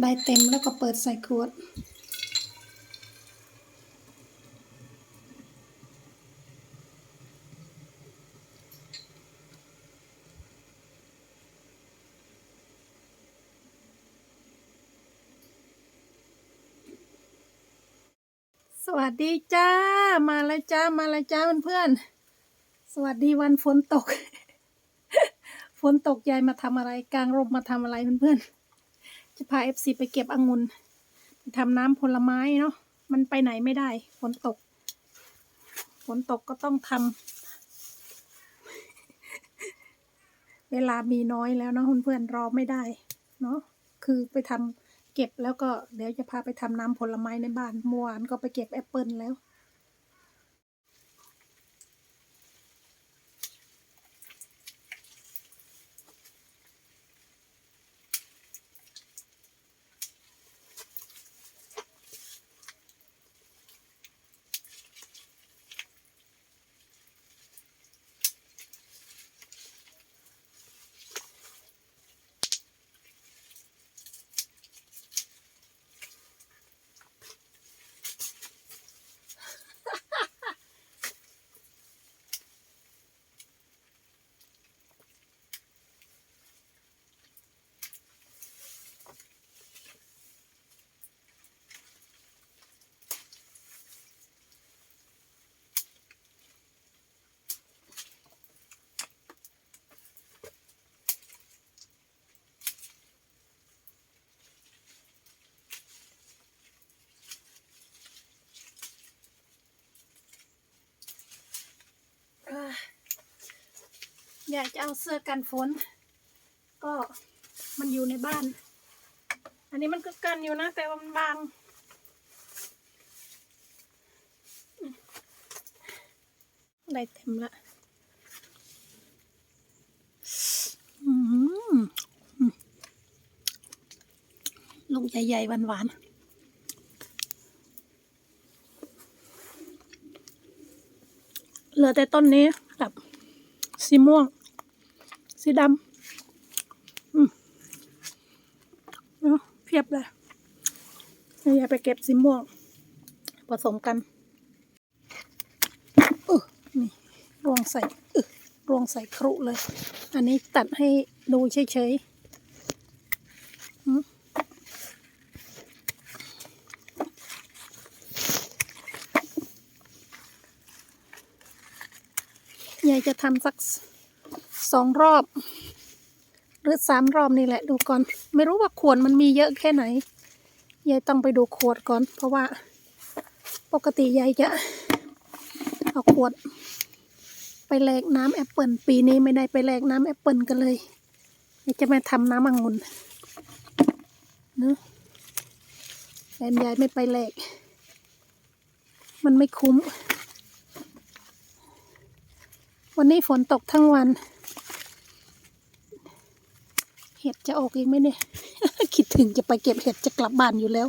ได้เต็มแล้วก็เปิดใส่ขวด สวัสดีจ้า มาแล้วจ้า มาแล้วจ้าเพื่อนๆ สวัสดีวันฝนตก ฝนตกยายมาทำอะไรกลางร่มมาทำอะไรเพื่อนๆ จะพาเอฟซีไปเก็บองุ่นไปทำน้ำผลไม้เนาะมันไปไหนไม่ได้ฝนตกฝนตกก็ต้องทำเวลามีน้อยแล้วเนาะเพื่อนๆรอไม่ได้ เนาะคือไปทำเก็บแล้วก็เดี๋ยวจะพาไปทำน้ำผลไม้ในบ้านเมื่อวานก็ไปเก็บแอปเปิลแล้ว อยากจะเอาเสื้อกันฝน ก็มันอยู่ในบ้าน อันนี้มันก็กันอยู่นะ แต่ว่ามันบาง ได้เต็มละลูกใหญ่ๆหวานๆเหลือแต่ต้นนี้กับสีม่วง สีดำเอาเพียบเลยอย่าไปเก็บสีม่วงผสมกันเออนี่รวงใส่เออรวงใส่ครุเลย อันนี้ตัดให้ดูเฉยๆอืมยายจะทำสัก สองรอบ หรือสามรอบนี่แหละ ดูก่อน ไม่รู้ว่าขวดมันมีเยอะแค่ไหนยายต้องไปดูขวดก่อน เพราะว่า ปกติยายจะเอาขวด ไปแลกน้ำแอปเปิลปีนี้ไม่ได้ไปแลกน้ำแอปเปิลกันเลยยายจะมาทำน้ำองุ่นเนอะแฟนยายไม่ไปแลก มันไม่คุ้ม วันนี้ฝนตกทั้งวัน ห็ดจะออกอีกไหมเนี่ย คิดถึงจะไปเก็บเห็ดจะกลับบ้านอยู่แล้ว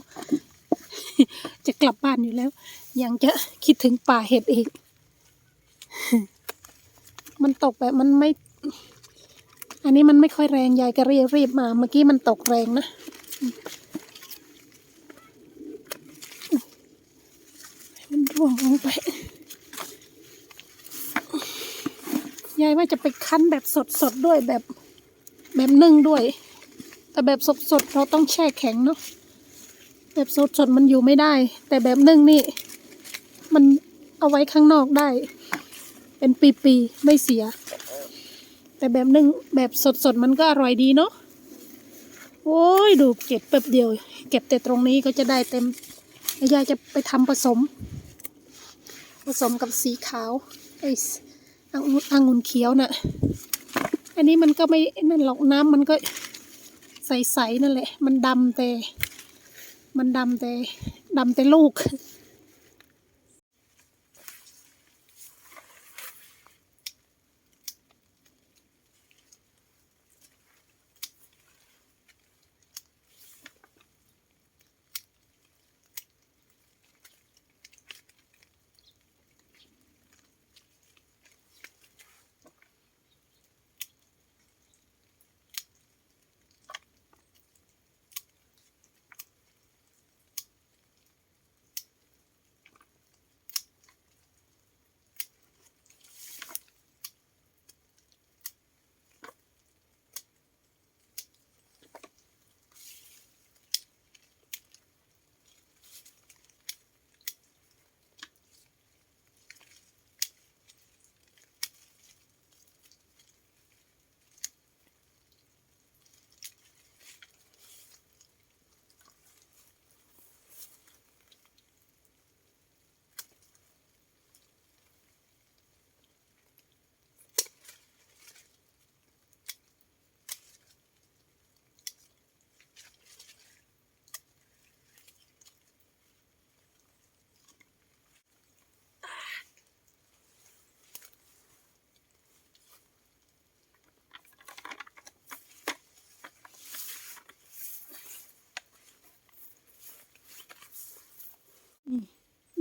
จะกลับบ้านอยู่แล้ว ยังจะคิดถึงป่าเห็ดอีก มันตกแบบมันไม่ อันนี้มันไม่ค่อยแรงยายก็รีบรีบมา เมื่อกี้มันตกแรงนะมันร่วงลงไปยายว่าจะไปคั้นแบบสดๆด้วยแบบ แบบนึ่งด้วย แต่แบบสดๆเราต้องแช่แข็งเนาะแบบสดๆมันอยู่ไม่ได้ แต่แบบนึ่งนี่ มันเอาไว้ข้างนอกได้ เป็นปีๆไม่เสีย แต่แบบนึ่งแบบสดๆมันก็อร่อยดีเนาะโอ้ยดูเก็บแป๊บเดียว เก็บแต่ตรงนี้ก็จะได้เต็มยายจะไปทำผสม ผสมกับสีขาวไอ้สองุ่นองุ่นเขียวน่ะ อันนี้มันก็ไม่นั่นหรอกน้ำมันก็ใสๆนั่นแหละ มันดำแต่ มันดำแต่ดำแต่ลูก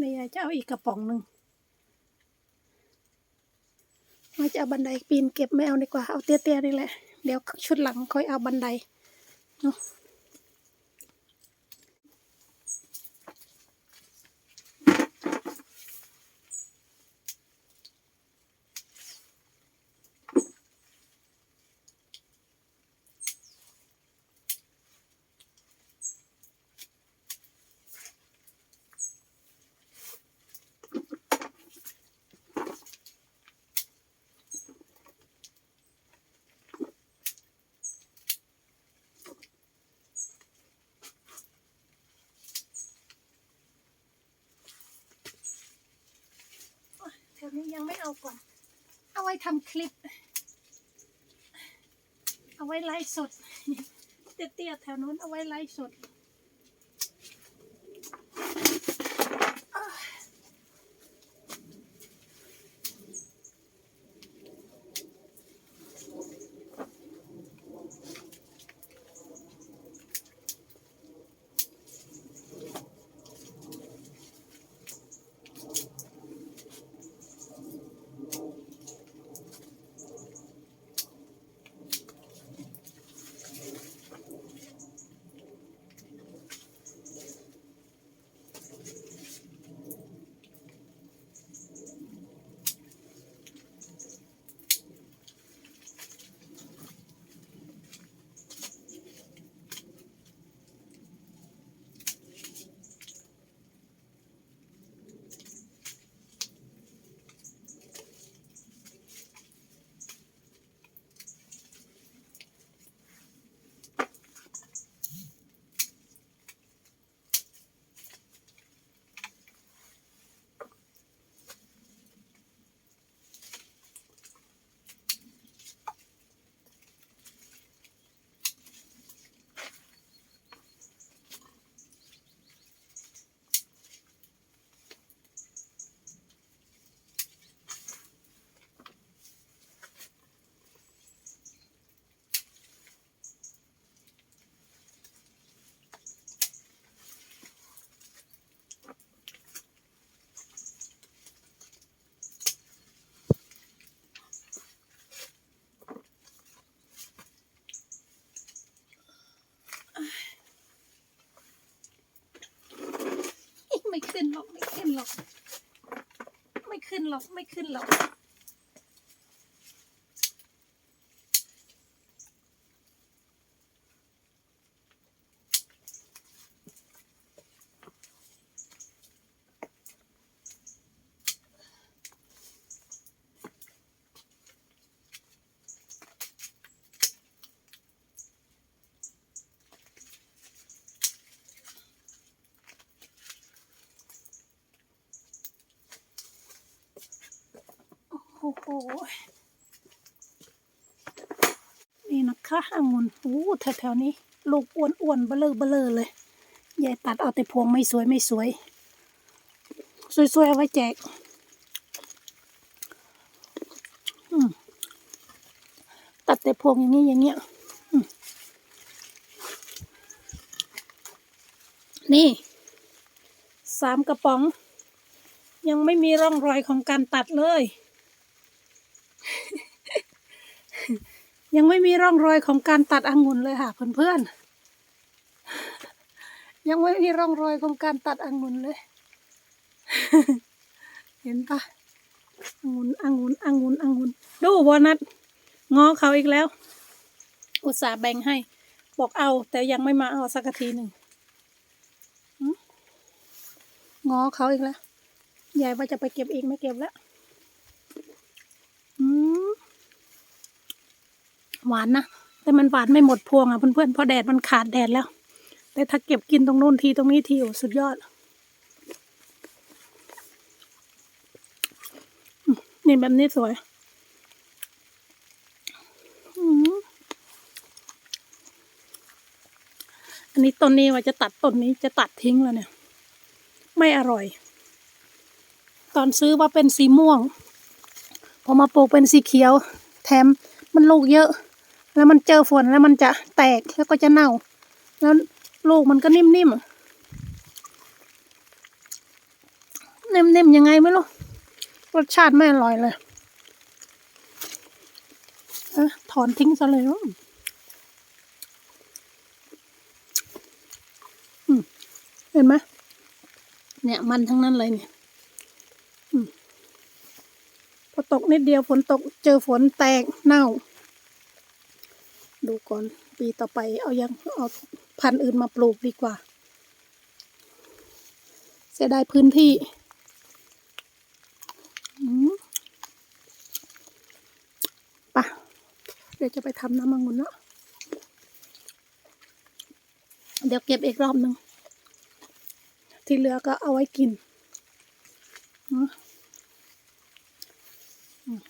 นี่ยายจะเอาอีกกระป๋องหนึ่งว่าจะเอาบันไดปีนเก็บไม่เอาดีกว่า เอาเตี้ยๆนี่แหละ เดี๋ยวชุดหลังค่อยเอาบันไดเนาะ ยังไม่เอาก่อน เอาไว้ทำคลิป เอาไว้ไลฟ์สดเตี้ยๆแถวนู้นเอาไว้ไลฟ์สด ไม่ ขึ้นหรอกไม่ขึ้นหรอก ไม่ขึ้นหรอกไม่ขึ้นหรอก โอ้โห นี่ะคะองุ่นโอ้แถวๆนี้ ลูกอ้วนๆเบลอเบลอเลยยายตัดเอาแต่พวงไม่สวยไม่สวย สวยๆเอาไว้แจกตัดแต่พวงอย่างนี้อย่างเงี้ยนี่สามกระป๋อง ยังไม่มีร่องรอยของการตัดเลย ยังไม่มีร่องรอยของการตัดองุ่นเลยค่ะเพื่อนๆ ยังไม่มีร่องรอยของการตัดองุ่นเลย เห็นปะองุ่นองุ่นองุ่นองุ่นดูวอนัทงอเขาอีกแล้ว อุตส่าห์แบ่งให้ บอกเอา แต่ยังไม่มาเอาสักทีหนึ่งงอเขาอีกแล้วยายว่าจะไปเก็บอีกไม่เก็บแล้ว อืม หวานนะ แต่มันหวานไม่หมดพวงอะเพื่อนๆเพราะแดดมันขาดแดดแล้ว แต่ถ้าเก็บกินตรงนู้นทีตรงนี้ทีโอ้สุดยอด นี่แบบนี้สวยอันนี้ต้นนี้ว่าจะตัดต้นนี้จะตัดทิ้งแล้วเนี่ย ไม่อร่อย ตอนซื้อว่าเป็นสีม่วง พอมาปลูกเป็นสีเขียว แถมมันลูกเยอะ แล้วมันเจอฝนแล้วมันจะแตกแล้วก็จะเน่า แล้วลูกมันก็นิ่มๆนิ่มๆยังไงไม่รู้รสชาติไม่อร่อยเลยเอะถอนทิ้งซะเลยเห็นไหมเนี่ยมันทั้งนั้นเลยเนี่ยพอตกนิดเดียวฝนตกเจอฝนแตกเน่า ดูก่อน ปีต่อไปเอายังเอาพันธุ์อื่นมาปลูกดีกว่า เสียดายพื้นที่ปะเดี๋ยวจะไปทำน้ำมังุนแล้วเดี๋ยวเก็บอีกรอบหนึ่งที่เหลือก็เอาไว้กินเนอะอืม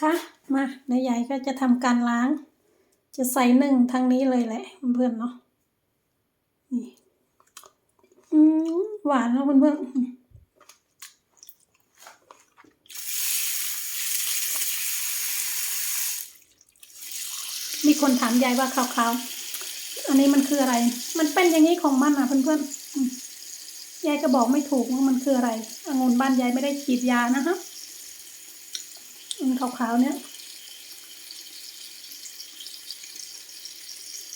นี่ะคะ มาในายใหญ่ก็จะทำการล้าง จะใส่หนึ่งทางนี้เลยแหละเพื่อนเนาะนี่อืมหวานแล้วเพื่อนๆอืมมีคนถามยายว่าขาวๆ อันนี้มันคืออะไร มันเป็นอย่างนี้ของมันอะเพื่อนๆอืมยายก็บอกไม่ถูกว่ามันคืออะไรองุ่นบ้านยายไม่ได้ฉีดยานะคะมัน ขาวๆเนี่ย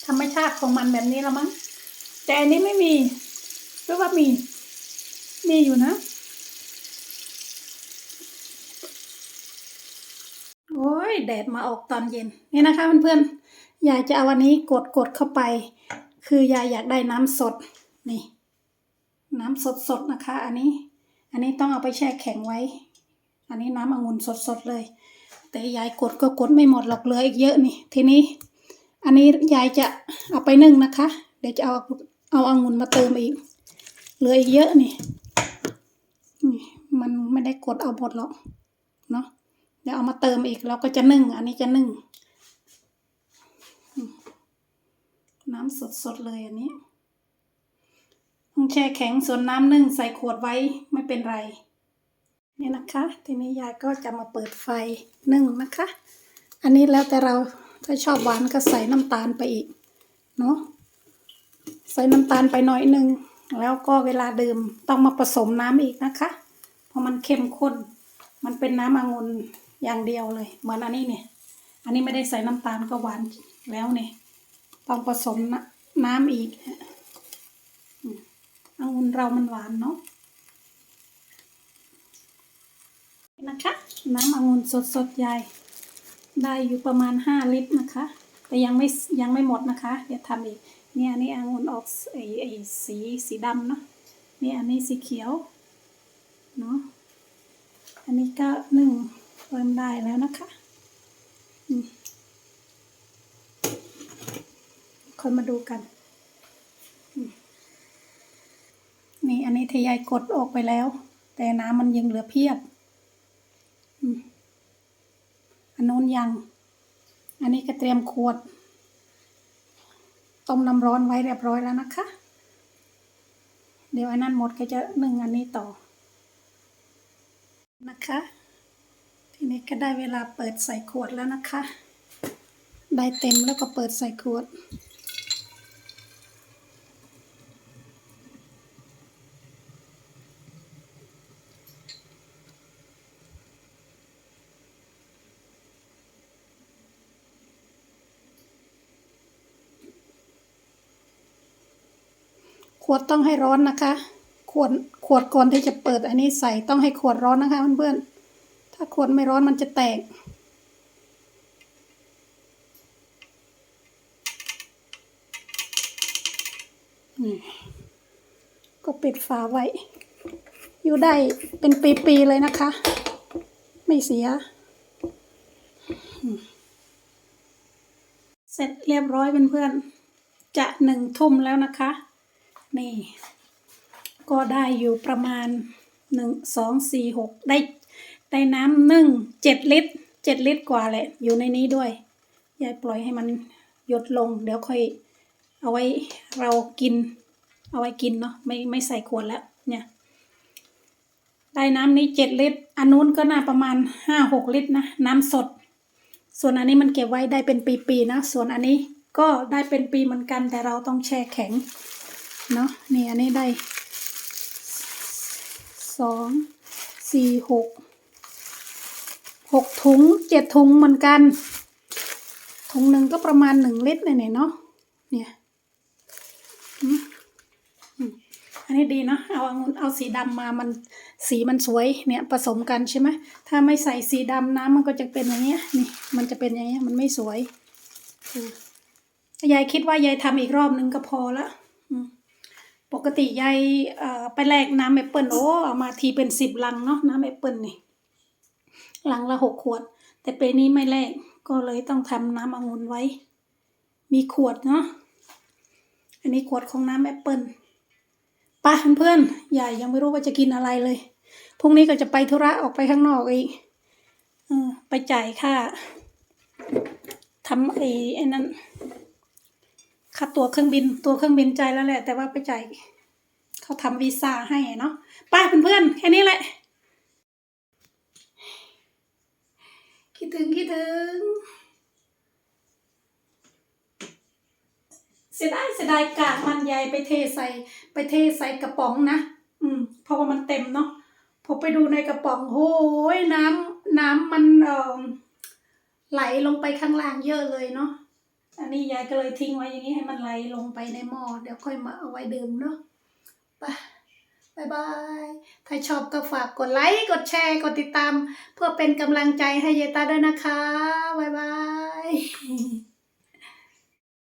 ธรรมชาติของมันแบบนี้แล้วมั้งแต่อันนี้ไม่มีหรือว่ามี มีอยู่นะ โอ้ยแดดมาออกตอนเย็น นี่นะคะเพื่อนๆยายจะเอาวันนี้กดกดเข้าไป คือยายอยากได้น้ำสดนี่ น้ำสดสดๆนะคะ อันนี้ อันนี้ต้องเอาไปแช่แข็งไว้ อันนี้น้ำองุ่นสดสดๆเลย แต่ยายกดก็กดไม่หมดหรอกเหลืออีกเยอะนี่ ทีนี้ อันนี้ยายจะเอาไปนึ่งนะคะ เดี๋ยวจะเอาเอาองุ่นมาเติมอีก เหลืออีกเยอะนี่นี่มันไม่ได้กดเอาหมดหรอกเนาะเดี๋ยวเอามาเติมอีกเราก็จะนึ่ง อันนี้จะนึ่ง น้ำสดๆเลยอันนี้ต้องแช่แข็งส่วนน้ำนึ่งใส่ขวดไว้ไม่เป็นไร นี่นะคะ ทีนี้ยายก็จะมาเปิดไฟนึ่งนะคะ อันนี้แล้วแต่เราถ้าชอบหวานก็ใส่น้ำตาลไปอีกเนาะใส่น้ำตาลไปหน่อยหนึ่งแล้วก็เวลาดื่มต้องมาผสมน้ำอีกนะคะ เพราะมันเข้มข้น มันเป็นน้ำองุ่นอย่างเดียวเลยเหมือนอันนี้เนี่ย อันนี้ไม่ได้ใส่น้ำตาลก็หวานแล้วเนี่ยต้องผสมน้ำอีกองุ่นเรามันหวานเนาะ นะคะ น้ำองุ่นสดๆใหญ่ ได้อยู่ประมาณห้าลิตรนะคะ แต่ยังไม่ยังไม่หมดนะคะ เดี๋ยวทำอีก เนี่ยอันนี้องุ่นออกไอไอสีสีดำเนาะนี่อันนี้สีเขียวเนาะอันนี้ก็หนึ่งเริ่มได้แล้วนะคะอืมคนมาดูกัน นี่อันนี้ทยายกดออกไปแล้ว แต่น้ำมันยังเหลือเพียบ อืม อั นยัง อันนี้ก็เตรียมขวด ต้มน้ำร้อนไว้เรียบร้อยแล้วนะคะ เดี๋ยวอันนั้นหมดก็จะนึ่งอันนี้ต่อ นะคะ ทีนี้ก็ได้เวลาเปิดใส่ขวดแล้วนะคะ ได้เต็มแล้วก็เปิดใส่ขวด ขวดต้องให้ร้อนนะคะ ขวดขวดก่อนที่จะเปิดอันนี้ใส่ต้องให้ขวดร้อนนะคะเพื่อนๆ ถ้าขวดไม่ร้อนมันจะแตกนี่ก็ปิดฝาไว้ อยู่ได้เป็นปีๆเลยนะคะ ไม่เสีย เสร็จเรียบร้อยเพื่อนๆจะหนึ่งทุ่มแล้วนะคะ นี่ ก็ได้อยู่ประมาณหนึ่งสองสี่หกได้ได้น้ำหนึ่งเจ็ดลิตรเจ็ดลิตรกว่าแหละ อยู่ในนี้ด้วยยายปล่อยให้มันหยดลง เดี๋ยวค่อยเอาไว้เรากิน เอาไว้กินเนาะไม่ไม่ใส่ขวดแล้วเนี่ยได้น้ำนี้เจ็ดลิตร อันนู้นก็น่าประมาณห้าหกลิตรนะน้ำสด ส่วนอันนี้มันเก็บไว้ได้เป็นปีๆนะ ส่วนอันนี้ก็ได้เป็นปีเหมือนกันแต่เราต้องแช่แข็ง เนาะนี่อันนี้ได้สองสี่หกหกถุงเจ็ดถุงเหมือนกัน ถุงหนึ่งก็ประมาณหนึ่งลิตรเนี่ยเนาะเนี่ยอันนี้ดีเนาะเอาองุ่นเอาสีดำมามันสีมันสวยเนี่ยผสมกันใช่ไหมถ้าไม่ใส่สีดำน้ำมันก็จะเป็นอย่างเงี้ยนี่มันจะเป็นอย่างเงี้ยมันไม่สวยยายคิดว่ายายทำอีกรอบนึงก็พอละอืม ปกติยายไปแลกน้ำแอปเปิลโอ้เอามาทีเป็นสิบลังเนาะน้ำแอปเปิลนี่ลังละหกขวด แต่ปีนี้ไม่แลกก็เลยต้องทำน้ำองุ่นไว้ มีขวดเนาะอันนี้ขวดของน้ำแอปเปิลไปะเพื่อนๆยายยังไม่รู้ว่าจะกินอะไรเลยพรุ่งนี้ก็จะไปธุระออกไปข้างนอกอีกไปจ่ายค่าทำไอ้ไอ้นั่น ค่าตัวเครื่องบินตัวเครื่องบินใจแล้วแหละ แต่ว่าไปจ่ายเขาทำวีซ่าให้เนาะไปเพื่อนๆแค่นี้แหละ คิดถึงคิดถึงเสียดายเสียดายกากมันใหญ่ไปเทใส่ไปเทใส่กระป๋องนะอืมเพราะว่ามันเต็มเนาะผมไปดูในกระป๋องโอ้ยน้ำน้ำมันเอ่อไหลลงไปข้างล่างเยอะเลยเนาะ อันนี้ยายก็เลยทิ้งไว้อย่างนี้ให้มันไหลลงไปในหม้อเดี๋ยวค่อยมาเอาไว้ดื่มเนาะไปบายบาย ถ้าชอบก็ฝากกดไลค์ กดแชร์ กดติดตาม เพื่อเป็นกำลังใจให้ยายตาด้วยนะคะบายบาย